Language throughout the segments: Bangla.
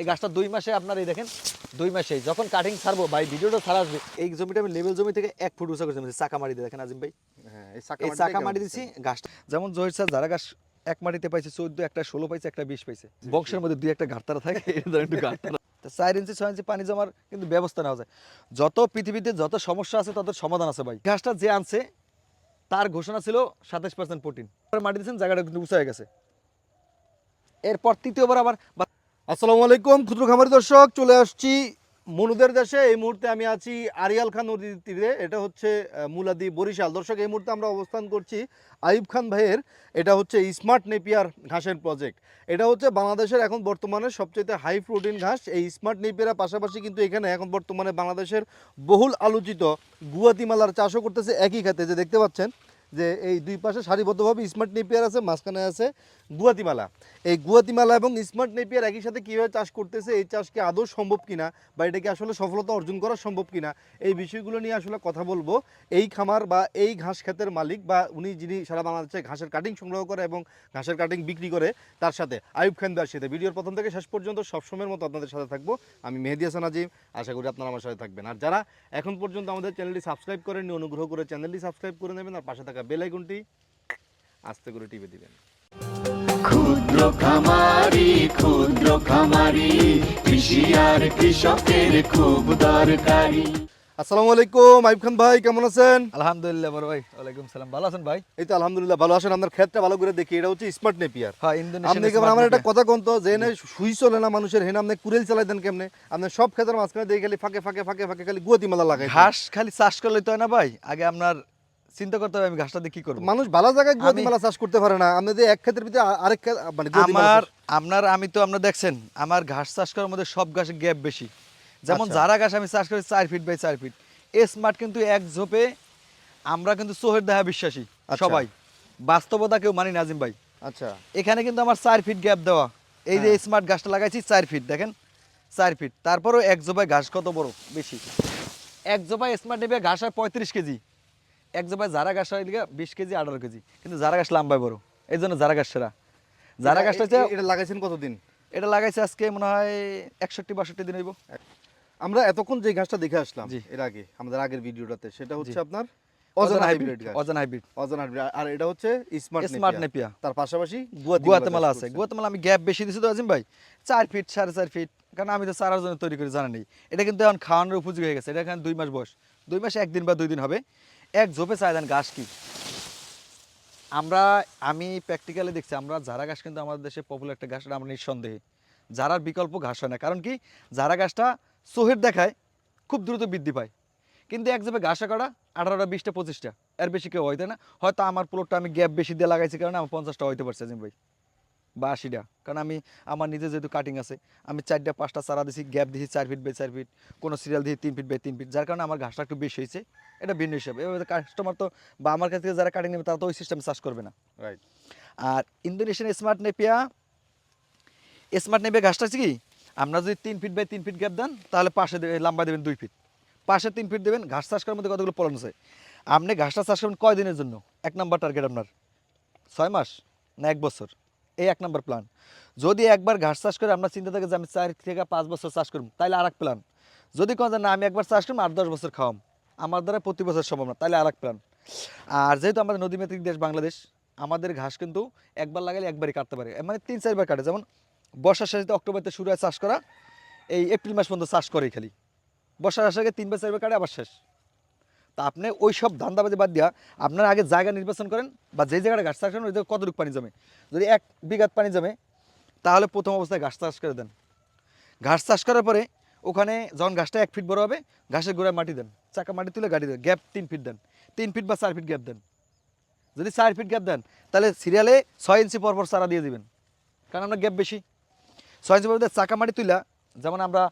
এই গাছটা দুই মাসে আপনার এই দেখেন দুই মাসে। যখন কাটিং ছাড়বো ভাই ভিডিওটা ছাড়া আসবে। এই জমিটা আমি লেভেল জমি থেকে এক ফুট উঁচা করেছি চাকা মাটি দিয়ে দেখেন আজিম ভাই। হ্যাঁ এই চাকা মাটি দিছি গাছটা যেমন জহির স্যার যারা গাছ এক মাটিতে পাইছে চোদ্দ একটা ষোলো পাইছে একটা বিশ পাইছে। বংশের মধ্যে দুই একটা ঘাটতারা থাকে একটু ঘাটতারা। চার ইঞ্চি ছয় ইঞ্চি পানি জমার কিন্তু ব্যবস্থা নেওয়া যায়। যত পৃথিবীতে যত সমস্যা আছে তত সমাধান আছে ভাই। গাছটা যে আনছে তার ঘোষণা ছিল সাতাশ পার্সেন্ট প্রোটিন মাটি দিয়েছেন জায়গাটা কিন্তু উঁচা হয়ে গেছে। এরপর তৃতীয়বার আবার আসসালামু আলাইকুম, ক্ষুদ্র খামারি দর্শক, চলে আসছি মনুদের দেশে। এই মুহূর্তে আমি আছি আরিয়াল খান নদীর তীরে। এটা হচ্ছে মুলাদি বরিশাল। দর্শক, এই মুহূর্তে আমরা অবস্থান করছি আইব খান ভাইয়ের। এটা হচ্ছে স্মার্ট নেপিয়ার ঘাসের প্রজেক্ট এটা হচ্ছে বাংলাদেশের এখন বর্তমানে সবচেয়ে হাই প্রোটিন ঘাস। এই স্মার্ট নেপিয়ারের পাশাপাশি কিন্তু এখানে এখন বর্তমানে বাংলাদেশের বহুল আলোচিত গুয়াতিমালার চাষও করতেছে একই খাতে। যে দেখতে পাচ্ছেন যে এই দুই পাশে সারিবদ্ধভাবে স্মার্ট নেপিয়ার আছে, মাঝখানে আছে গুয়াতিমালা। এই গুয়াতিমালা এবং স্মার্ট নেপিয়ার একই সাথে কীভাবে চাষ করতেছে, এই চাষকে আদৌ সম্ভব কিনা বা এটাকে আসলে সফলতা অর্জন করা সম্ভব কিনা, এই বিষয়গুলো নিয়ে আসলে কথা বলব। এই খামার বা এই ঘাস ক্ষেতের মালিক বা উনি যিনি সারা বাংলাদেশে ঘাসের কাটিং সংগ্রহ করে এবং ঘাসের কাটিং বিক্রি করে, তার সাথে আয়ুব খান দার সাথে। ভিডিওর প্রথম থেকে শেষ পর্যন্ত সবসময়ের মতো আপনাদের সাথে থাকব। আমি মেহেদি হাসান আজিম, আশা করি আপনারা আমার সাথে থাকবেন। আর যারা এখন পর্যন্ত আমাদের চ্যানেলটি সাবস্ক্রাইব করেননি, অনুগ্রহ করে চ্যানেলটি সাবস্ক্রাইব করে নেবেন আর পাশে থাকা বেল আইকনটি আস্তে করে টিপে দিবেন। ক্ষুদ্র খামারি ক্ষুদ্র খামারি কৃষি আর কৃষকের খুব দরকারি। আসসালামু আলাইকুম আইব খান ভাই কেমন আছেন? আলহামদুলিল্লাহ বড় ভাই ওয়ালাইকুম সালাম। ভালো আছেন ভাই? এই তো আলহামদুলিল্লাহ ভালো আছেন। আপনার ক্ষেতটা ভালো করে দেখি এটা হচ্ছে স্মার্ট নেপিয়ার। হ্যাঁ আপনি কেমন আমার একটা কথা কোন তো যে সুই চলে না মানুষের হেনে আপনি কুরেল চালাই দেন কেমনে? আপনি সব ক্ষেতের মাঝখানে দিয়ে খালি ফাঁকে ফাঁকে ফাঁকে ফাঁকে খালি গুয়াতি মালা লাগাই। ঘাস খালি চাষ করলে তো হয় না ভাই? আগে আপনার চিন্তা করতে হবে আমি ঘাসটা দিয়ে কি করব? মানুষ ভালো জায়গায় গুয়াতি মালা চাষ করতে পারে না। আপনি যে এক ক্ষেতের ভিতরে আরেক মানে আমার আপনার আমি তো আপনার দেখছেন আমার ঘাস চাষ করার মধ্যে সব ঘাসের গ্যাপ বেশি। যেমন আচ্ছা। যারা ঘাস আমি চাষ করি চার ফিট বাই চার ফিট এ স্মার্ট কিন্তু এক ঝোপে আমরা কিন্তু চোহের দেখা বিশ্বাসী আচ্ছা। সবাই। বাস্তবতা কেউ মানি নাজিম ভাই। আচ্ছা। এখানে কিন্তু আমার চার ফিট গ্যাপ দেওয়া। এই যে হ্যাঁ। স্মার্ট গাছটা লাগাইছি চার ফিট দেখেন? চার ফিট তারপরেও এক জোপায় ঘাস কত বড়? বেশি। এক জোপায় স্মার্ট নেবে ঘাস হয় পঁয়ত্রিশ কেজি। এক জোপায় জারা ঘাস হয় বিশ কেজি আঠারো কেজি। কিন্তু জারা ঘাস লাম্বায় বড়। এই জন্য জারা ঘাস সেরা। জারা গাছটা হচ্ছে এটা লাগাইছেন কতদিন? এটা লাগাইছে আজকে মনে হয় একষট্টি বাষট্টি দিন হইব। আমরা এতক্ষণ যে ঘাসটা দেখে আসলাম জি। এর আগে আমাদের আগের ভিডিওটাতে সেটা হচ্ছে আপনার অজানা অজানা হাইব্রিড হাইব্রিড হাইব্রিড অজানা হাইব্রিড আর এটা হচ্ছে স্মার্ট স্মার্ট নেপিয়া নেপিয়া তার পাশাপাশি গুয়াতেমালা আছে। গুয়াতেমালা আমি গ্যাপ বেশি দিছি তো আজিম ভাই। চার ফিট সাড়ে চার ফিট কারণ আমি তো চারার জন্য তৈরি করে জানা নেই এটা কিন্তু এখন খাওয়ানোর উপযোগী হয়ে গেছে। এটা এখানে দুই মাস বয়স। দুই মাসে একদিন বা দুই দিন হবে। এক ঝোপে চাই দেন ঘাস কি? আমরা, আমি প্র্যাকটিক্যালি দেখছি, আমরা জারা ঘাস কিন্তু আমাদের দেশে পপুলার একটা ঘাস আমরা নিঃসন্দেহে। জারার বিকল্প ঘাস হয় না। কারণ কি? জারা ঘাসটা সোহের দেখায়, খুব দ্রুত বৃদ্ধি পায়। কিন্তু এক যাবে ঘাসা করা আঠারোটা, বিশটা, পঁচিশটা। এর বেশি কেউ হইতে না? হয়তো আমার প্লটটা আমি গ্যাপ বেশি দিয়ে লাগাইছি, কারণে আমার পঞ্চাশটা হইতে পারছে, আজিম ভাই। বা আশিটা। কারণ আমি আমার নিজে যেহেতু কাটিং আছে আমি চারটা পাঁচটা চারা দিছি গ্যাপ দিছি চার ফিট বাই চার ফিট কোনো সিরিয়াল দিয়ে তিন ফিট বাই তিন ফিট যার কারণে আমার ঘাসটা একটু বেশি হয়েছে এটা ভিন্ন হিসাবে। এভাবে কাস্টমার তো বা আমার কাছ থেকে যারা কাটিং নেবে তারা তো ওই সিস্টেমে চাষ করবে না। রাইট আর Indonesian smart napier smart napier ঘাসটা আছে কি? আপনারা যদি তিন ফিট বাই তিন ফিট গ্যাপ দেন তাহলে পাশে দেবে লম্বা দেবেন দুই ফিট পাশে তিন ফিট দেবেন ঘাস চাষ করার মধ্যে কতগুলো ফলন আছে? আপনি ঘাসটা চাষ করবেন কয় দিনের জন্য? এক নম্বর টার্গেট আপনার। ছয় মাস না এক বছর? এই এক নম্বর প্ল্যান যদি একবার ঘাস চাষ করে আমরা চিন্তা থাকে যে আমি চার থেকে পাঁচ বছর চাষ করব তাহলে আর এক প্ল্যান যদি কোনো না, আমি একবার চাষ করব, আট দশ বছর খাওয়াম। আমার দ্বারা প্রতি বছর সম্ভব না তাহলে আর এক প্ল্যান আর যেহেতু আমাদের নদীমাতৃক দেশ বাংলাদেশ, আমাদের ঘাস কিন্তু একবার লাগালে একবারই কাটতে পারে। মানে তিন চারবার কাটে। যেমন বর্ষার শেষে অক্টোবরতে শুরু হয় চাষ করা, এই এপ্রিল মাস পর্যন্ত চাষ করে খালি। বর্ষার আসার আগে তিনবার চারবার কাটে, আবার শেষ। তা আপনি ওই সব ধান্দাবাজি বাদ দিয়া আপনার আগে জায়গা নির্বাচন করেন বা যেই জায়গাটা ঘাস চাষ করেন, ওই জায়গায় কতটুকু পানি জমে? যদি এক বিঘাত পানি জমে, তাহলে প্রথম অবস্থায় ঘাস চাষ করে দেন। ঘাস চাষ করার পরে ওখানে যখন ঘাসটা এক ফিট বড় হবে, ঘাসের গোড়ায় মাটি দেন, চাকা মাটি তুলে গাড়ি দেন, গ্যাপ তিন ফিট দেন, তিন ফিট বা চার ফিট গ্যাপ দেন। যদি চার ফিট গ্যাপ দেন, তাহলে সিরিয়ালে ছয় ইঞ্চি পর পর চারা দিয়ে দিবেন, কারণ আমরা গ্যাপ বেশি। ছয় ইঞ্চি পর চাকা মাটি তুলা যেমন আমরা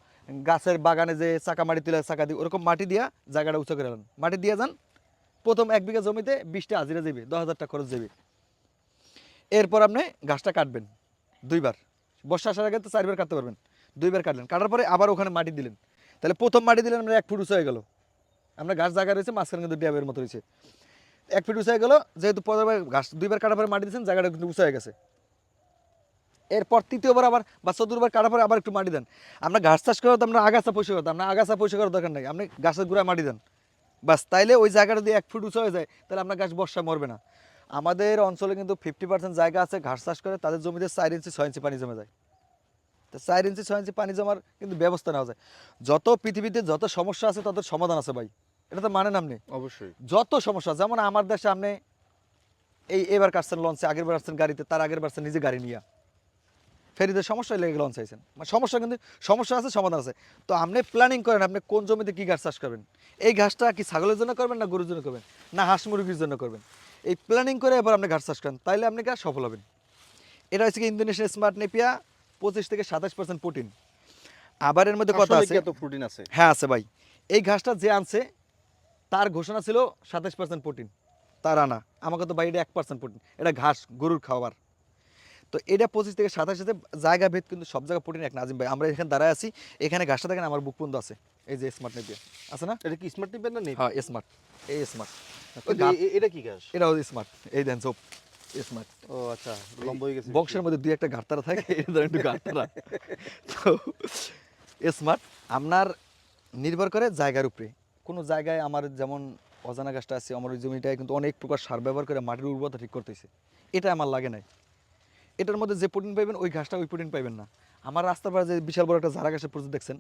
গাছের বাগানে যে চাকা মাটি তুলে চাকা দিই ওরকম মাটি দিয়া জায়গাটা উঁচু করে নেন মাটি দিয়ে যান, প্রথম এক বিঘা জমিতে বিশটা হাজিরা যাবে, দশ হাজার টাকা খরচ যাবে। এরপর আপনি গাছটা কাটবেন দুইবার। বর্ষা আসার আগে তো চারবার কাটতে পারবেন, দুইবার কাটলেন। কাটার পরে আবার ওখানে মাটি দিলেন। তাহলে প্রথম মাটি দিলেন আমরা এক ফুট উঁচু হয়ে গেল। আমরা গাছ জায়গা রয়েছে, মাঝখানে কিন্তু ড্যাবের মতো রয়েছে। এক ফিট উঁচু হয়ে গেল, যেহেতু বার ঘাস দুইবার কাটার পরে মাটি দিয়েছেন, জায়গাটা কিন্তু উঁচু হয়ে গেছে। এরপর তৃতীয়বার আবার বা চতুর্থবার কাটার পরে আবার একটু মাটি দেন। আমরা ঘাস চাষ করাতে আমরা আগাছা পয়সা করতাম না আগাছা পয়সা করার দরকার নাই। আপনি গাছের গোড়ায় মাটি দেন। বাস তাইলে ওই জায়গাটা যদি এক ফুট উঁচু হয়ে যায় তাহলে আপনার গাছ বর্ষা মরবে না। আমাদের অঞ্চলে কিন্তু ফিফটি পার্সেন্ট জায়গা আছে ঘাস চাষ করে তাদের জমিতে চার ইঞ্চি ছয় ইঞ্চি পানি জমে যায়। তো চার ইঞ্চি ছয় ইঞ্চি পানি জমার কিন্তু ব্যবস্থা নেওয়া যায়। যত পৃথিবীতে যত সমস্যা আছে তাদের সমাধান আছে ভাই। এটা তো মানেন আপনি? অবশ্যই। যত সমস্যা যেমন আমার দেশে আপনি এই এবার কাটছেন লঞ্চে আগের বার আসছেন গাড়িতে তার আগের বার নিজে গাড়ি নিয়ে। ফেরিতে সমস্যা লেগে লঞ্চ আইছেন মানে সমস্যা কিন্তু সমস্যা আছে সমাধান আছে। তো আপনি প্ল্যানিং করেন আপনি কোন জমিতে কি ঘাস চাষ করবেন? এই ঘাসটা কি ছাগলের জন্য করবেন না গরুর জন্য করবেন? না হাঁস মুরগির জন্য করবেন? এই প্ল্যানিং করে এবার আপনি ঘাস চাষ করেন তাইলে আপনি গাছ সফল হবেন? এটা হচ্ছে কি ইন্দোনেশিয়ান স্মার্ট নেপিয়া পঁচিশ থেকে সাতাশ পার্সেন্ট প্রোটিন আবার এর মধ্যে কথা আছে প্রোটিন আছে? হ্যাঁ আছে ভাই। এই ঘাসটা যে আনছে তার ঘোষণা ছিল সাতাশ পার্সেন্ট প্রোটিন তার আনা। আমাকে তো ভাই এটা এক পার্সেন্ট প্রোটিন এটা ঘাস গরুর খাবার তো এটা পঁচিশ থেকে সাতাশ সাথে জায়গা ভেদ কিন্তু সব জায়গায় প্রোটিন এক নাজিম ভাই আমরা এখানে দাঁড়ায় আছি এখানে ঘাসটা দেখেন আমার বুক পর্যন্ত আছে। এই যে স্মার্ট নেপিয়া আছে না? এটা কি স্মার্ট টিপেন না নেই হ্যাঁ স্মার্ট এই স্মার্ট এটা কি ঘাস? এটা স্মার্ট এই দেন সব স্মার্ট ও আচ্ছা লম্বা হয়ে গেছে। বক্সের মধ্যে দুই একটা থাকে ধরেন একটু তো স্মার্ট আপনার নির্ভর করে জায়গার উপরে। কোনো জায়গায় আমার যেমন অজানা গাছটা আছে আমার ওই জমিটায় কিন্তু অনেক প্রকার সার ব্যবহার করে মাটির উর্বরতা ঠিক করতেছে। এটা আমার লাগে নাই। এটার মধ্যে যে প্রোটিন পাইবেন, ওই ঘাসটা ওই প্রোটিন পাইবেন না। আমার রাস্তার পাড়ে যে বিশাল বড় একটা ঝাড়া গাছের প্রজেক্ট দেখছেন,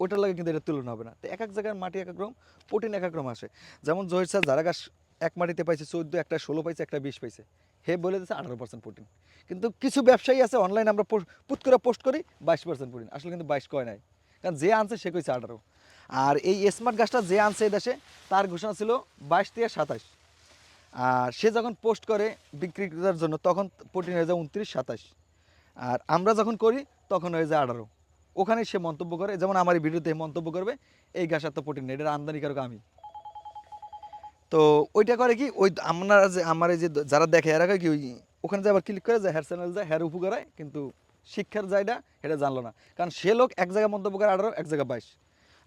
ওইটার লাগে কিন্তু এটা তুলনা হবে না। তো এক এক জায়গার মাটি এক এক রকম প্রোটিন এক এক রকম আসে। যেমন জহির স্যার ঝাড়া গাছ এক মাটিতে পাইছে চোদ্দ, একটা ষোলো পাইছে, একটা বিশ পাইছে। হে বলে দিচ্ছে আঠারো পার্সেন্ট প্রোটিন কিন্তু কিছু ব্যবসায়ী আছে অনলাইনে আমরা পুট করে পোস্ট করি, বাইশ পার্সেন্ট প্রোটিন আসলে কিন্তু বাইশ কয় নাই। কারণ যে আনছে সে কইছে আঠারো। আর এই স্মার্ট গাছটা যে আনছে দেশে, তার ঘোষণা ছিল বাইশ থেকে সাতাশ আর সে যখন পোস্ট করে বিক্রি করার জন্য, তখন প্রোটিন হয়ে যায় উনত্রিশ, সাতাশ। আর আমরা যখন করি, তখন হয়ে যায় আঠারো। ওখানে সে মন্তব্য করে, যেমন আমার এই ভিডিওতে মন্তব্য করবে, এই গাছ এত প্রোটিন নেই এটার আমদানিকারক আমি। তো ওইটা করে কি, ওই আপনারা যে, আমার যে যারা দেখে, এরা কি, ওই ওখানে যে আবার ক্লিক করে যায় হেয়ার চ্যানেল যায় হেয়ার উপকারায় কিন্তু শিক্ষার জায়গা এটা জানলো না। কারণ সে লোক এক জায়গায় মন্তব্য করে আঠারো, এক জায়গায় বাইশ।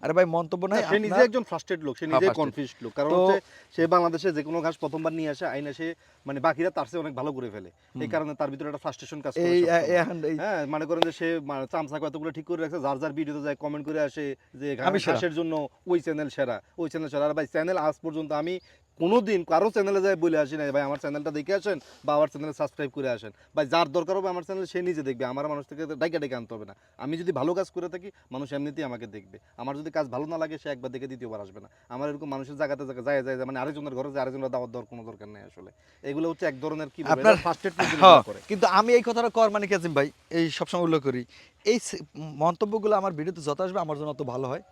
আরে ভাই মন্তব্য নাই সে নিজে একজন ফ্রাস্ট্রেট লোক সে হ্যাঁ, নিজে কনফিউজড লোক। কারণ হচ্ছে সে বাংলাদেশে যে কোনো ঘাস প্রথমবার নিয়ে আসে আইনা সে মানে বাকিরা তার চেয়ে অনেক ভালো করে ফেলে। এই কারণে তার ভিতরে একটা ফ্রাস্ট্রেশন কাজ করে হ্যাঁ মানে করেন যে সে চামচা কতগুলো ঠিক করে রাখছে যার যার ভিডিওতে যায় কমেন্ট করে আসে যে ঘাসের জন্য ওই চ্যানেল সেরা ওই চ্যানেল সেরা। আর ভাই চ্যানেল আজ পর্যন্ত আমি কোনোদিন কারও চ্যানেলে যায় বলে আসি না ভাই আমার চ্যানেলটা দেখে আসেন বা আমার চ্যানেলে সাবস্ক্রাইব করে আসেন। ভাই যার দরকার হবে আমার চ্যানেল সে নিজে দেখবে আমার মানুষ থেকে ডাইকা ডেকে আনতে হবে না। আমি যদি ভালো কাজ করে থাকি মানুষ এমনিতেই আমাকে দেখবে। আমার যদি কাজ ভালো না লাগে সে একবার দেখে দ্বিতীয়বার আসবে না। আমার এরকম মানুষের জায়গাতে যায় যায় যায়, মানে আরেকজনের ঘরে যায় আরেকজনের দাওয়াত দেওয়ার কোনো দরকার নেই আসলে। এগুলো হচ্ছে এক ধরনের কি আপনার ফার্স্ট এড হ্যাঁ, কিন্তু আমি এই কথাটা কর মানে কি আছেন ভাই এই সবসময় উল্লেখ করি এই মন্তব্যগুলো আমার ভিডিওতে যত আসবে আমার জন্য অত ভালো হয়।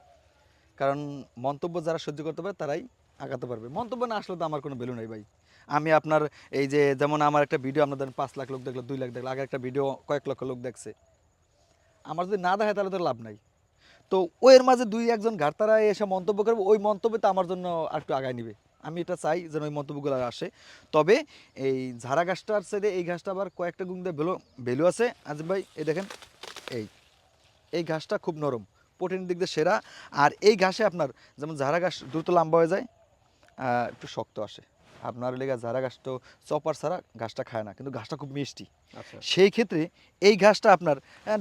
কারণ মন্তব্য যারা সহ্য করতে পারে তারাই আগাতে পারবে। মন্তব্য না আসলে তো আমার কোনো ভ্যালু নাই ভাই। আমি আপনার এই যে, যেমন আমার একটা ভিডিও আপনাদের পাঁচ লাখ লোক দেখল, দুই লাখ দেখল, আগে একটা ভিডিও কয়েক লক্ষ লোক দেখছে। আমার যদি না দেখে তাহলে তো লাভ নাই। তো ওর মাঝে দুই একজন ঘাটতারা এসে মন্তব্য করবে, ওই মন্তব্যে তো আমার জন্য আর একটু আগায় নিবে। আমি এটা চাই যেন ওই মন্তব্যগুলো আসে। তবে এই ঝাড়া গাছটার সাইডে এই ঘাসটা আবার কয়েকটা গুণ দিয়ে ভ্যালু ভ্যালু আছে। আজিম ভাই, এই দেখেন, এই এই ঘাসটা খুব নরম, প্রোটিনের দিক দিয়ে সেরা। আর এই ঘাসে আপনার, যেমন ঝাড়া ঘাস দ্রুত লম্বা হয়ে যায় একটু শক্ত আসে। আপনার লেগে যারা তো চপার ছাড়া ঘাসটা খায় না কিন্তু ঘাসটা খুব মিষ্টি। আচ্ছা। সেই ক্ষেত্রে এই ঘাসটা আপনার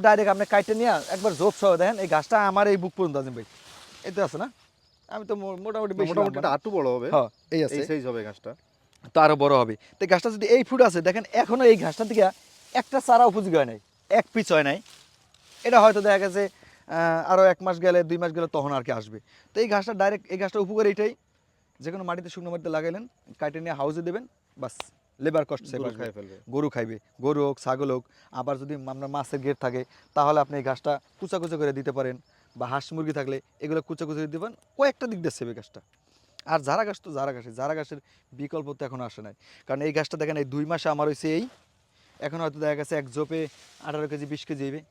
ডাইরেক্ট আপনি কাইটে নিয়ে একবার জোপ সহ দেখেন এই ঘাসটা আমার এই বুক পর্যন্ত আজিম ভাই। এতে আছে না? আমি তো মোটামুটি মোটামুটি। আটটু বড় হবে। হ্যাঁ এই আছে। সাইজ হবে ঘাসটা। তো আরও বড় হবে। তো এই গাছটা যদি এই ফুট আছে দেখেন এখনও এই ঘাসটা থেকে একটা চারা উপযোগী হয় নাই এক পিচ হয় নাই। এটা হয়তো দেখা গেছে আহ, আরও এক মাস গেলে দুই মাস গেলে তখন আর কি আসবে। তো এই ঘাসটা ডাইরেক্ট এই ঘাসটা উপকার এইটাই যে কোনো মাটিতে শুকনো মাটিতে লাগাইলেন কাটে নিয়ে হাউসে দেবেন বাস। লেবার গরু আসবে খাই ফেলবে। গরু খাইবে। গরু হোক ছাগল হোক আবার যদি আপনার মাছের গেট থাকে তাহলে আপনি এই ঘাসটা কুচা কুচা করে দিতে পারেন। বা হাঁস মুরগি থাকলে এগুলো কুচা কুচা দিতে পারেন কয়েকটা দিক দিয়ে সেবে গাছটা আর জারা গাছ তো জারা গাছ জারা গাছের বিকল্প তো এখন আসে নাই। কারণ এই গাছটা দেখেন এই দুই মাসে আমার হয়েছে এই। এখন হয়তো দেখা গেছে এক জোপে আঠারো কেজি বিশ কেজি হইবে।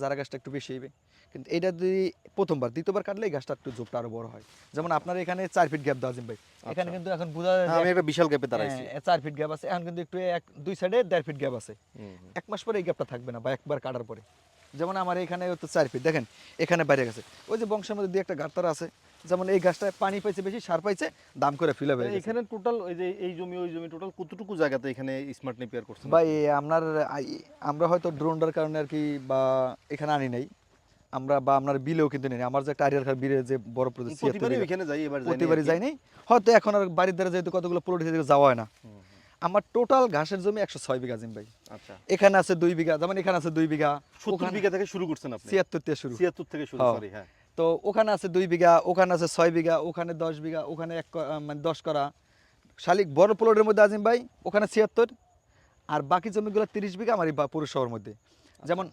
জারা গাছটা একটু বেশি হইবে। কিন্তু এটা যদি প্রথমবার দ্বিতীয়বার কাটলে এই গাছটা একটু ঝোপটা আরও বড় হয়। যেমন আপনার এখানে চার ফিট গ্যাপ দাজিম ভাই। এখানে কিন্তু এখন বোঝা যায় হ্যাঁ, আমি একটা বিশাল গ্যাপে দাঁড়াইছি। হ্যাঁ, চার ফিট গ্যাপ আছে। এখন কিন্তু একটু এক দুই সাইডে দেড় ফিট গ্যাপ আছে। এক মাস পরে এই গ্যাপটা থাকবে না বা একবার কাটার পরে। যেমন আমার এখানে তো চার ফিট দেখেন এখানে বাইরে গেছে। ওই যে বংশের মধ্যে দিয়ে একটা গাড়তারা আছে। যেমন এই গাছটায় পানি পাইছে বেশি সার পাইছে দাম করে ফিল হবে এখানে টোটাল ওই যে এই জমি ওই জমি টোটাল কতটুকু জায়গাতে এখানে স্মার্ট নেপিয়ার করছেন ভাই আপনার আমরা হয়তো ড্রোনটার কারণে আর কি বা এখানে আনি নাই। আমরা বা আপনার বিলেও কিন্তু নেই। আমার যে একটা আরিয়ার খাল বিলে যে বড় প্রদেশ ওইখানে যাই এবার প্রতিবারই যাই নাই। হয়তো এখন আর বাড়ির দ্বারা যেহেতু কতগুলো প্লট সেদিকে যাওয়া হয় না। আমার টোটাল ঘাসের জমি একশো ছয় বিঘা জিম ভাই। আচ্ছা। এখানে আছে দুই বিঘা যেমন এখানে আছে দুই বিঘা সত্তর বিঘা থেকে শুরু করছেন আপনি? ছিয়াত্তর থেকে শুরু। ছিয়াত্তর থেকে শুরু হ্যাঁ। সরি হ্যাঁ। তো ওখানে আছে দুই বিঘা ওখানে আছে ছয় বিঘা ওখানে দশ বিঘা ওখানে এক মানে দশ করা। শালিক বড় প্লটের মধ্যে আজিম ভাই ওখানে ছিয়াত্তর। আর বাকি জমিগুলো তিরিশ বিঘা আমার এই বা- পৌরসভার মধ্যে। যেমন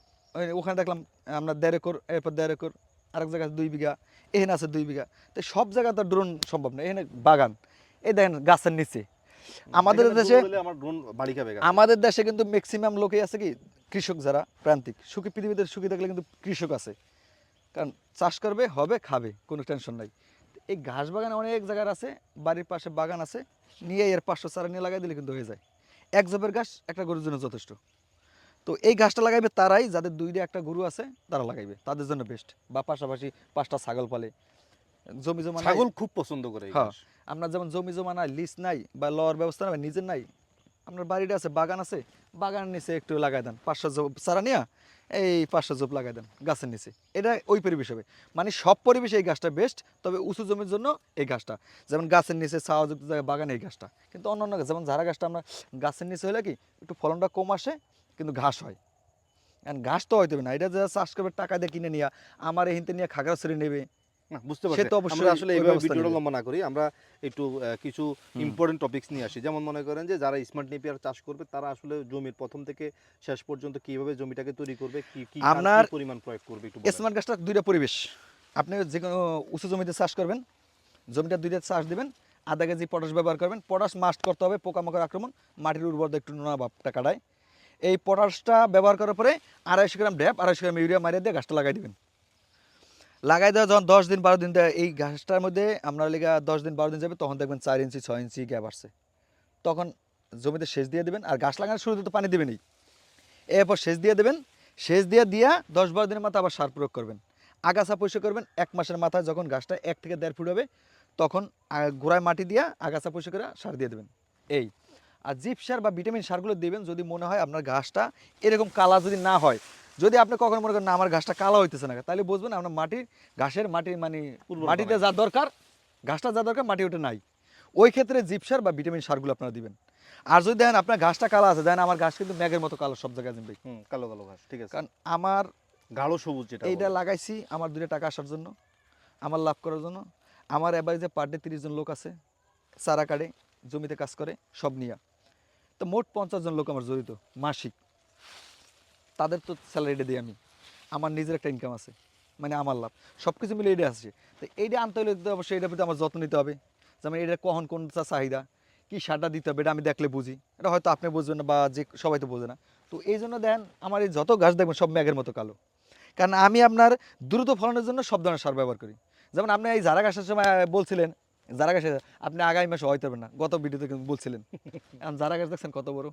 ওখানে দেখলাম আমরা দেড় একর এরপর দেড় একর আরেক জায়গায় দুই বিঘা এখানে আছে দুই বিঘা। তো সব জায়গা তো ড্রোন সম্ভব না এখানে বাগান। এই দেখেন গাছের নিচে। আমাদের দেশে। আমাদের দেশে কিন্তু ম্যাক্সিমাম লোকই আছে কি কৃষক যারা প্রান্তিক। সুখী পৃথিবীতে সুখী থাকলে কিন্তু কৃষক আছে। কারণ চাষ করবে হবে খাবে কোনো টেনশন নাই এই ঘাস বাগান অনেক জায়গার আছে বাড়ির পাশে বাগান আছে নিয়ে এর পাঁচশো চারা নিয়ে লাগাই দিলে কিন্তু হয়ে যায় এক জবের ঘাস একটা গরুর জন্য যথেষ্ট তো এই ঘাসটা লাগাইবে তারাই যাদের দুইটা একটা গরু আছে তারা লাগাইবে তাদের জন্য বেস্ট বা পাশাপাশি পাঁচটা ছাগল পালে জমি জমা। ছাগল খুব পছন্দ করে হ্যাঁ। আপনার যেমন জমি জমা নাই লিস নাই বা লওয়ার ব্যবস্থা নাই নিজের নাই আপনার বাড়িটা আছে, বাগান আছে? বাগানের নিচে একটু লাগাই দেন পাঁচশো জব চারা নিয়ে এই পাঁচশো জব লাগাই দেন গাছের নিচে। এটা ওই পরিবেশ হবে। মানে সব পরিবেশে এই গাছটা বেস্ট তবে উঁচু জমির জন্য এই গাছটা। যেমন গাছের নিচে ছাওয়াযুক্ত জায়গায় বাগানে, এই গাছটা। কিন্তু অন্য অন্য যেমন ঝাড়া গাছটা আমরা গাছের নিচে হলে কি একটু ফলনটা কম আসে, কিন্তু ঘাস হয়। কারণ ঘাস তো হবে না। এটা যারা চাষ করবে, টাকা দিয়ে কিনে নিয়ে, আমার এই হিনতে নিয়ে খাগড়া ছেড়ে নেবে। না, বুঝতে সে পারছি। তো অবশ্যই আসলে এইভাবে ভিডিওটা লম্বা না করি। আমরা একটু কিছু ইম্পর্টেন্ট টপিকস নিয়ে আসি। যেমন মনে করেন যে যারা স্মার্ট নেপিয়ার চাষ করবে তারা আসলে জমির প্রথম থেকে শেষ পর্যন্ত কীভাবে জমিটাকে তৈরি করবে কি কি আপনার পরিমাণ প্রয়োগ করবে একটু স্মার্ট গাছটা দুইটা পরিবেশ। আপনি যে কোনো উঁচু জমিতে চাষ করবেন জমিটা দুইটা চাষ দিবেন আধা কেজি পটাশ ব্যবহার করবেন। পটাশ মাস্ট করতে হবে পোকামাকড় আক্রমণ মাটির উর্বরতা একটু নোনা ভাবটা কাটায়। এই পটাশটা ব্যবহার করার পরে আড়াইশো গ্রাম ড্যাপ আড়াইশো গ্রাম ইউরিয়া মারিয়ে দিয়ে গাছটা লাগাই দিবেন। লাগাই দেওয়া, যখন দশ দিন বারো দিন এই গাছটার মধ্যে আপনার লেগে দশ দিন বারো দিন যাবে, তখন দেখবেন চার ইঞ্চি, ছয় ইঞ্চি গ্যাপ আসছে। তখন জমিতে সেচ দিয়ে দেবেন, আর গাছ লাগানোর শুরুতে তো পানি দেবেনই। এরপর সেচ দিয়ে দেবেন, সেচ দিয়ে দিয়া দশ বারো দিনের মাথায় আবার সার প্রয়োগ করবেন। আগাছা পরিষ্কার করবেন, এক মাসের মাথায় যখন গাছটা এক থেকে দেড় ফুট হবে, তখন গোড়ায় মাটি দিয়া আগাছা পরিষ্কার করে সার দিয়ে দেবেন। এই। আর জিপ সার বা ভিটামিন সারগুলো দিবেন যদি মনে হয় আপনার ঘাসটা এরকম কালা যদি না হয় যদি আপনি কখনো মনে করেন না আমার ঘাসটা কালো হইতেছে না তাহলে বুঝবেন আপনার মাটির ঘাসের মাটি মানে মাটিতে যা দরকার ঘাসটা যা দরকার মাটি ওটা নাই। ওই ক্ষেত্রে জিপ সার বা ভিটামিন সারগুলো আপনারা দিবেন। আর যদি দেখেন আপনার ঘাসটা কালো আছে দেখেন আমার ঘাস কিন্তু ম্যাগের মতো কালো সব জায়গায় জিম্বে কালো কালো ঘাস ঠিক আছে। কারণ আমার গাঢ় সবুজ যেটা এইটা লাগাইছি আমার দুটো টাকা আসার জন্য আমার লাভ করার জন্য। আমার এবারে যে পার ডে তিরিশ জন লোক আছে চারা কাটে জমিতে কাজ করে সব নিয়ে। তো মোট পঞ্চাশ জন লোক আমার জড়িত মাসিক। তাদের তো স্যালারিটা দিই আমি। আমার নিজের একটা ইনকাম আছে মানে আমার লাভ। সব কিছু মিলে এটা আসছে। তো এইটা আনতে হলে তো অবশ্যই এটার প্রতি আমার যত্ন নিতে হবে। যেমন এটা কখন কোনটা চাহিদা, কী সারটা দিতে হবে এটা আমি দেখলে বুঝি। এটা হয়তো আপনি বুঝবেন না বা যে সবাই তো বোঝে না। তো এই জন্য দেন, আমার এই যত গাছ দেখবেন সব ম্যাগের মতো কালো। কারণ আমি আপনার দ্রুত ফলনের জন্য সব ধরনের সার ব্যবহার করি। যেমন আপনি এই জারা গাছের সময় বলছিলেন জারা গাছে আপনি আগামী মাসে হয়তো পারবেন না। গত ভিডিওতে কিন্তু বলছিলেন। জারা গাছ দেখছেন কত বড়?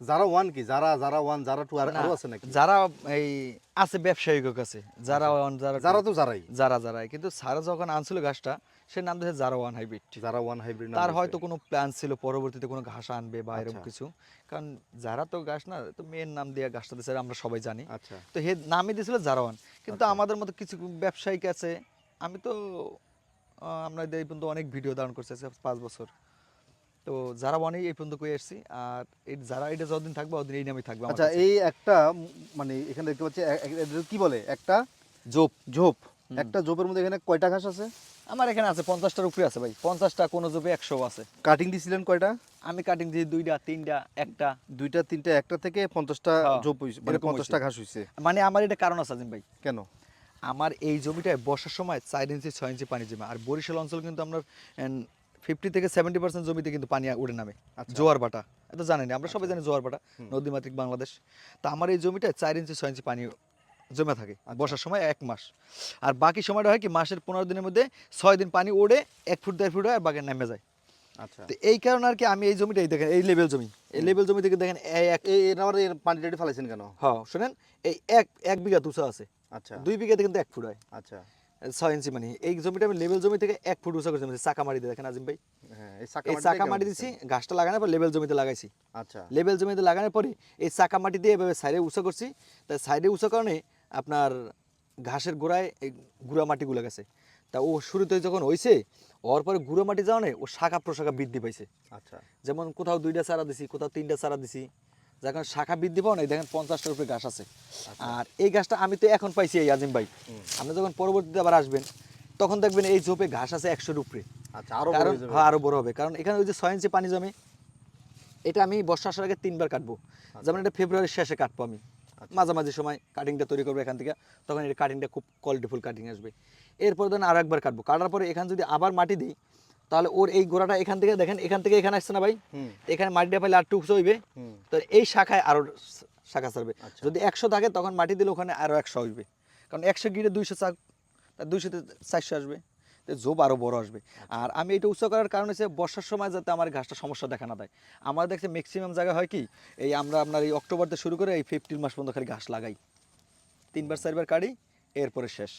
যারা ওয়ান কি? যারা যারা ওয়ান যারা টু আর আরও আছে নাকি? যারা এই আছে ব্যবসায়িক কাছে যারা ওয়ান যারা যারা তো যারাই। যারা যারা কিন্তু সারা যখন আনছিল গাছটা সে নাম দিয়েছে Zara one hybrid Zara one hybrid তার হয়তো কোনো প্ল্যান ছিল পরবর্তীতে কোনো ঘাস আনবে বা এরকম আচ্ছা। কিছু। কারণ যারা তো গাছ না তো মেন নাম দিয়ে গাছটা দিয়েছে আমরা সবাই জানি। আচ্ছা। তো হে নামই দিয়েছিল যারা ওয়ান কিন্তু আচ্ছা। আমাদের মতো কিছু ব্যবসায়িক আছে আমি তো আমরা এই পর্যন্ত অনেক ভিডিও ধারণ করছি আজকে পাঁচ বছর। তো যারা ওয়ানেই এই পর্যন্ত কয়ে এসছি আর এই যারা এটা যতদিন থাকবে ওদিন এই নামই থাকবে আচ্ছা এই একটা মানে এখানে দেখতে পাচ্ছি কি বলে? একটা জোপ ঝোপ। একটা ঝোপের মধ্যে এখানে কয়টা ঘাস আছে? আমার এখানে আছে পঞ্চাশটার উপরে আছে ভাই। পঞ্চাশটা কোনো জোপে একশো আছে। কাটিং দিয়েছিলেন কয়টা? আমি কাটিং দিয়ে দুইটা তিনটা একটা। দুইটা তিনটা একটা থেকে পঞ্চাশটা হ্যাঁ, ঝোপ হইছে মানে পঞ্চাশটা ঘাস হইছে। মানে আমার এটা কারণ আছে আজিম ভাই। কেন? আমার এই জমিটায় বর্ষার সময় চার ইঞ্চি ছয় ইঞ্চি পানি জমে আর বরিশাল অঞ্চল কিন্তু আপনার ফিফটি থেকে সেভেন্টি পার্সেন্ট জমিতে কিন্তু পানি উড়ে নামে আচ্ছা। জোয়ার বাটা এটা জানেন আমরা সবাই জানি জোয়ার বাটা নদীমাতৃক বাংলাদেশ তা আমার এই জমিটায় চার ইঞ্চি ছয় ইঞ্চি পানি জমে থাকে আচ্ছা। বর্ষার সময় এক মাস আর বাকি সময়টা হয় কি মাসের পনেরো দিনের মধ্যে ছয় দিন পানি ওড়ে এক ফুট দেড় ফুট হয় আর বাকি নেমে যায় আচ্ছা তো এই কারণে আর কি আমি এই জমিটাই দেখেন এই লেভেল জমি এই লেভেল জমি থেকে দেখেন এই এক এই আমার পানি টাটি ফেলাইছেন কেন হ্যাঁ শোনেন এই এক এক বিঘা তুষা আছে আচ্ছা। দুই বিঘাতে কিন্তু এক ফুট হয়। আচ্ছা। ছয় ইঞ্চি মানে। এই জমিটা আমি লেভেল জমি থেকে এক ফুট উঁচা করছি। চাকা দিয়ে দেখেন আজিম ভাই। হ্যাঁ এই চাকা মাটি দিছি ঘাসটা লাগানোর পর লেভেল জমিতে লাগাইছি। আচ্ছা। লেভেল জমিতে লাগানোর পরে এই চাকা মাটি দিয়ে এভাবে সাইডে উঁচা করছি। তাই সাইডে উঁচা কারণে আপনার ঘাসের গোড়ায় এই গুঁড়া মাটিগুলো গেছে। তা ও শুরুতে যখন হয়েছে ওর পরে গুঁড়ো মাটি যাওয়া ও শাখা প্রশাখা বৃদ্ধি পাইছে। আচ্ছা। যেমন কোথাও দুইটা চারা দিছি কোথাও তিনটা চারা দিছি। যখন শাখা বৃদ্ধি পাও না দেখেন পঞ্চাশটার উপরে গাছ আছে। আর এই গাছটা আমি তো এখন পাইছি এই আজিম ভাই। আপনি যখন পরবর্তীতে আবার আসবেন তখন দেখবেন এই ঝোপে ঘাস আছে একশোর উপরে। আচ্ছা আরও বড় কারণ হ্যাঁ আরও বড় হবে। কারণ এখানে ওই যে ছয় ইঞ্চি পানি জমে এটা আমি বর্ষা আসার আগে তিনবার কাটবো। যেমন এটা ফেব্রুয়ারির শেষে কাটবো আমি। মাঝামাঝি সময় কাটিংটা তৈরি করব এখান থেকে তখন এটা কাটিংটা খুব কোয়ালিটিফুল কাটিং আসবে। এরপর ধরেন আর একবার কাটবো। কাটার পরে এখানে যদি আবার মাটি দিই তাহলে ওর এই গোড়াটা এখান থেকে দেখেন এখান থেকে এখানে আসছে না ভাই? এখানে মাটিটা পাইলে আর টুকসো হইবে। তো এই শাখায় আরও শাখা ছাড়বে। আচ্ছা। যদি একশো থাকে তখন মাটি দিলে ওখানে আরও একশো হইবে। কারণ একশো গিরে দুইশো চাক দুইশোতে চারশো আসবে। তো জোব আরও বড় আসবে। আর আমি এটা উৎস করার কারণ হচ্ছে বর্ষার সময় যাতে আমার ঘাসটা সমস্যা দেখা না দেয়। আমার দেখছে ম্যাক্সিমাম জায়গা হয় কি এই আমরা আপনার এই অক্টোবর থেকে শুরু করে এই ফিফটিন মাস পর্যন্ত খালি ঘাস লাগাই। তিনবার চারবার কাটি এরপরে শেষ।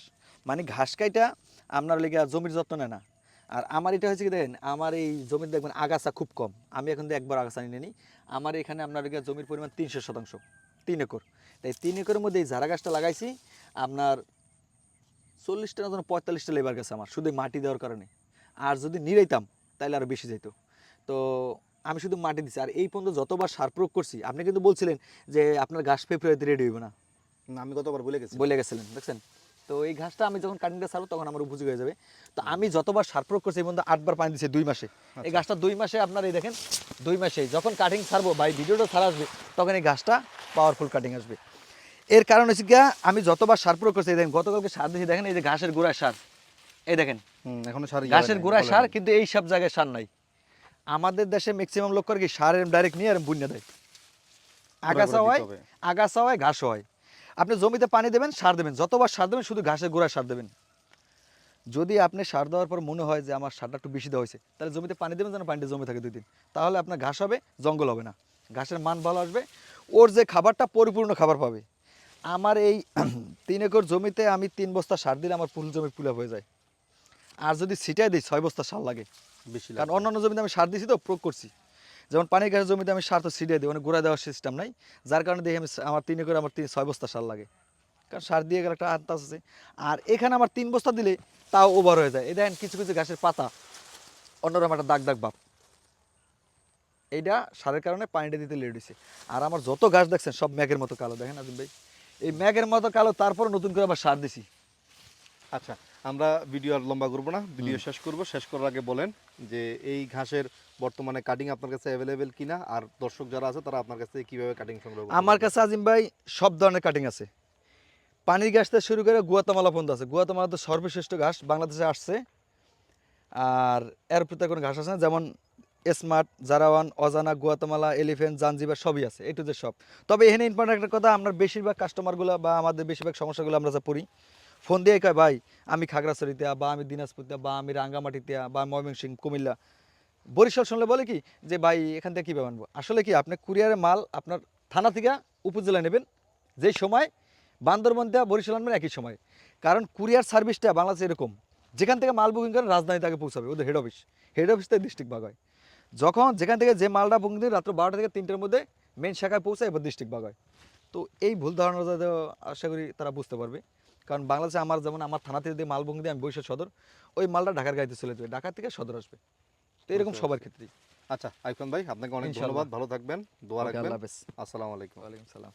মানে ঘাস কাইটা আপনার লেগে জমির যত্ন নেয় না। আর আমার এটা হচ্ছে কি দেখেন আমার এই জমির দেখবেন আগাছা খুব কম। আমি এখন তো একবার আগাছা নিয়ে নিই। আমার এখানে আপনার জমির পরিমাণ তিনশো শতাংশ তিন একর। তাই তিন একরের মধ্যে এই ঝাড়া গাছটা লাগাইছি আপনার চল্লিশটা না যেন পঁয়তাল্লিশটা লেবার গেছে আমার শুধু মাটি দেওয়ার কারণে। আর যদি নিরাইতাম তাহলে আরও বেশি যেত তো আমি শুধু মাটি দিছি আর এই পর্যন্ত যতবার সার প্রয়োগ করছি আপনি কিন্তু বলছিলেন যে আপনার গাছ ফেব্রুয়ারিতে রেডি হইবে না। না, আমি গতবার বলে গেছি। বলে গেছিলেন দেখছেন? তো এই ঘাসটা আমি যখন কাটিংটা ছাড়বো তখন আমার উপযোগী হয়ে যাবে। তো আমি যতবার সার প্রয়োগ করছি এই পর্যন্ত আটবার পানি দিচ্ছে দুই মাসে। এই গাছটা দুই মাসে আপনার এই দেখেন দুই মাসে। যখন কাটিং ছাড়বো বা এই ভিডিওটা ছাড়া আসবে তখন এই গাছটা পাওয়ারফুল কাটিং আসবে। এর কারণ হচ্ছে গিয়া আমি যতবার সার প্রয়োগ করছি এই দেখেন গতকালকে সার দিয়েছি দেখেন এই যে ঘাসের গোড়ায় সার। এই দেখেন এখনও সার ঘাসের গোড়ায় সার কিন্তু এই সব জায়গায় সার নাই। আমাদের দেশে ম্যাক্সিমাম লোক করে কি সার ডাইরেক্ট নিয়ে আর বুনিয়া দেয়। আগাছা হয় আগাছা হয় ঘাস হয়। আপনি জমিতে পানি দেবেন সার দেবেন। যতবার সার দেবেন শুধু ঘাসের গোড়ায় সার দেবেন। যদি আপনি সার দেওয়ার পর মনে হয় যে আমার সারটা একটু বেশি দেওয়া হয়েছে তাহলে জমিতে পানি দেবেন যেন পানিটা জমে থাকে দুই দিন। তাহলে আপনার ঘাস হবে জঙ্গল হবে না। ঘাসের মান ভালো আসবে ওর যে খাবারটা পরিপূর্ণ খাবার পাবে। আমার এই তিন একর জমিতে আমি তিন বস্তা সার দিলে আমার ফুল জমি ফুলা হয়ে যায়। আর যদি ছিটাই দিই ছয় বস্তা সার লাগে। বেশি কারণ অন্যান্য জমিতে আমি সার দিছি তো প্রয়োগ করছি। যেমন পানির গাছের জমিতে আমি সার তো ছিটিয়ে দিই মানে গোড়া দেওয়ার সিস্টেম নাই। যার কারণে দেখি আমি আমার তিনে করে আমার তিন, ছয় বস্তা সার লাগে। কারণ সার দিয়ে গেলে একটা আন্দাজ আছে। আর এখানে আমার তিন বস্তা দিলে তাও ওভার হয়ে যায়। এই দেখেন কিছু কিছু গাছের পাতা। অন্যরকম একটা দাগ দাগ ভাব। এইটা সারের কারণে পানিটা দিতে লেট হয়েছে আর আমার যত গাছ দেখছেন, সব ম্যাগের মতো কালো। দেখেন আজিম ভাই। এই ম্যাগের মতো কালো তারপর নতুন করে আবার সার দিছি। আচ্ছা। আমরা ভিডিও আর লম্বা করব না ভিডিও শেষ করব। শেষ করার আগে বলেন যে এই ঘাসের বর্তমানে কাটিং আপনার কাছে অ্যাভেলেবেল কিনা আর দর্শক যারা আছে তারা আপনার কাছে কীভাবে কাটিং সংগ্রহ আমার কাছে আজিম ভাই সব ধরনের কাটিং আছে। পানির ঘাস থেকে শুরু করে গুয়াতামালা পর্যন্ত আছে। গুয়াতামালা তো সর্বশ্রেষ্ঠ ঘাস বাংলাদেশে আসছে। আর এর প্রতি কোনো ঘাস আছে না? যেমন স্মার্ট জারাওয়ান অজানা গুয়াতামালা এলিফেন্ট জাঞ্জিবার সবই আছে এটু যে সব। তবে এখানে ইম্পর্টেন্ট একটা কথা আমরা বেশিরভাগ কাস্টমারগুলো বা আমাদের বেশিরভাগ সমস্যাগুলো আমরা যা পড়ি ফোন দিয়ে কয়, ভাই, আমি খাগড়াছড়িতে, বা আমি দিনাজপুরতে, বা আমি রাঙ্গামাটিতে, বা ময়মনসিংহ, কুমিল্লা। বরিশাল শুনলে বলে কি, যে, ভাই, এখান থেকে কীভাবে আনব? আসলে কি, আপনি কুরিয়ারে মাল আপনার থানা থেকে উপজেলায় নেবেন। যেই সময় বান্দরবন দেওয়া বরিশাল আনবেন, একই সময়। কারণ কুরিয়ার সার্ভিসটা বাংলাদেশে এরকম, যেখান থেকে মাল বুকিং করেন রাজধানী তাকে পৌঁছাবে, ওদের হেড অফিস হেড অফিস থেকে ডিস্ট্রিক্ট ভাগ হয়। যখন যেখান থেকে যে মালটা বুকিং দিন রাত্র বারোটা থেকে তিনটের মধ্যে মেন শাখায় পৌঁছায় এবার ডিস্ট্রিক্ট ভাগ হয়। তো এই ভুল ধারণা আশা করি তারা বুঝতে পারবে। কারণ বাংলাদেশে আমার যেমন আমার থানা থেকে যে মাল বুকিং দিয়ে আমি বৈশাখ সদর ওই মালটা ঢাকার গাড়িতে চলে যাবে। ঢাকা থেকে সদর আসবে। তো এরকম সবার পারছি। ক্ষেত্রেই। আচ্ছা আইফান ভাই আপনাকে অনেক ধন্যবাদ। ভালো থাকবেন দোয়া রাখবেন। আসসালামু আলাইকুম। ওয়ালাইকুম সালাম।